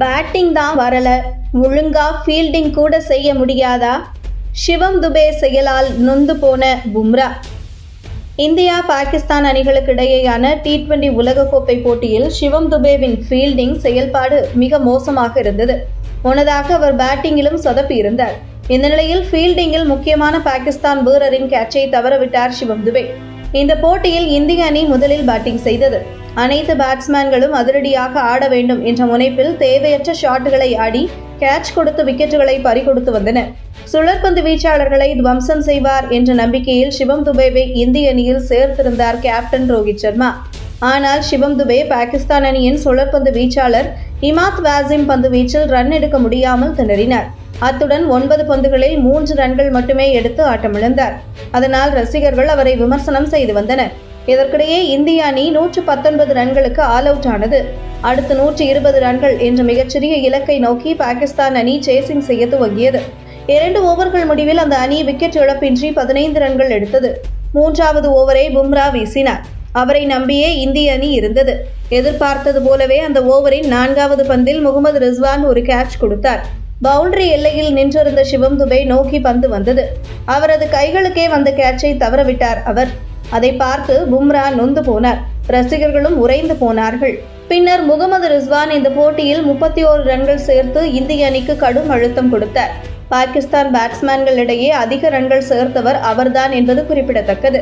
Batting தான் வரல. ஒழுங்கா ஃபீல்டிங் கூட செய்ய முடியாதா? சிவம் துபே செயலால் நொந்து போன பும்ரா. இந்தியா பாகிஸ்தான் அணிகளுக்கு இடையேயான டி டுவெண்டி உலகக்கோப்பை போட்டியில் சிவம் துபேவின் ஃபீல்டிங் செயல்பாடு மிக மோசமாக இருந்தது. முன்னதாக அவர் பேட்டிங்கிலும் சொதப்பியிருந்தார் இந்த நிலையில் ஃபீல்டிங்கில் முக்கியமான பாகிஸ்தான் வீரரின் கேட்சை தவறவிட்டார் சிவம் துபே. இந்த போட்டியில் இந்திய அணி முதலில் பேட்டிங் செய்தது. அனைத்து பேட்ஸ்மேன்களும் அதிரடியாக ஆட வேண்டும் என்ற முனைப்பில் தேவையற்ற ஷாட்டுகளை ஆடி கேட்ச் கொடுத்து விக்கெட்டுகளை பறிகொடுத்து வந்தனர் சுழற்பந்து வீச்சாளர்களை துவம்சம் செய்வார் என்ற நம்பிக்கையில் சிவம் துபேவை இந்திய அணியில் சேர்த்திருந்தார் கேப்டன் ரோஹித் சர்மா. ஆனால் சிவம் துபே பாகிஸ்தான் அணியின் சுழற்பந்து வீச்சாளர் இமாத் வாசிம் பந்து வீச்சில் ரன் எடுக்க முடியாமல் திணறினார். அத்துடன் ஒன்பது பந்துகளில் மூன்று ரன்கள் மட்டுமே எடுத்து ஆட்டமிழந்தார். அதனால் ரசிகர்கள் அவரை விமர்சனம் செய்து வந்தனர். இதற்கிடையே இந்திய அணி நூற்று பத்தொன்பது ரன்களுக்கு ஆல் அவுட் ஆனது. அடுத்து நூற்று இருபது ரன்கள் என்ற மிகச்சிறிய இலக்கை நோக்கி பாகிஸ்தான் அணி சேசிங் செய்ய துவங்கியது. இரண்டு ஓவர்கள் முடிவில் அந்த அணி விக்கெட் இழப்பின்றி பதினைந்து ரன்கள் எடுத்தது. மூன்றாவது ஓவரை பும்ரா வீசினார். அவரை நம்பியே இந்திய அணி இருந்தது. எதிர்பார்த்தது போலவே அந்த ஓவரின் நான்காவது பந்தில் முகமது ரிஸ்வான் ஒரு கேட்ச் கொடுத்தார். பவுண்டரி எல்லையில் நின்றிருந்த சிவம் துபே நோக்கி பந்து வந்தது. அவரது கைகளுக்கே வந்த கேட்சை தவறவிட்டார் அவர். அதை பார்த்து பும்ரா நொந்து போனார். ரசிகர்களும் உறைந்து போனார்கள். பின்னர் முகமது ரிஸ்வான் இந்த போட்டியில் முப்பத்தி ஓரு ரன்கள் சேர்த்து இந்திய அணிக்கு கடும் அழுத்தம் கொடுத்தார். பாகிஸ்தான் பேட்ஸ்மேன்களிடையே அதிக ரன்கள் சேர்த்தவர் அவர்தான் என்பது குறிப்பிடத்தக்கது.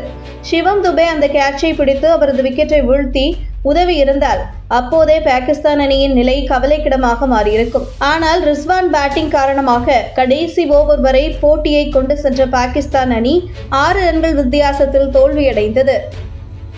சிவம் துபே அந்த கேட்சை பிடித்து அவரது விக்கெட்டை வீழ்த்தி உதவி இருந்தால் அப்போதே பாகிஸ்தான் அணியின் நிலை கவலைக்கிடமாக மாறியிருக்கும். ஆனால் ரிஸ்வான் பேட்டிங் காரணமாக கடைசி ஓவர் வரை போட்டியை கொண்டு சென்ற பாகிஸ்தான் அணி ஆறு ரன்கள் வித்தியாசத்தில் தோல்வியடைந்தது.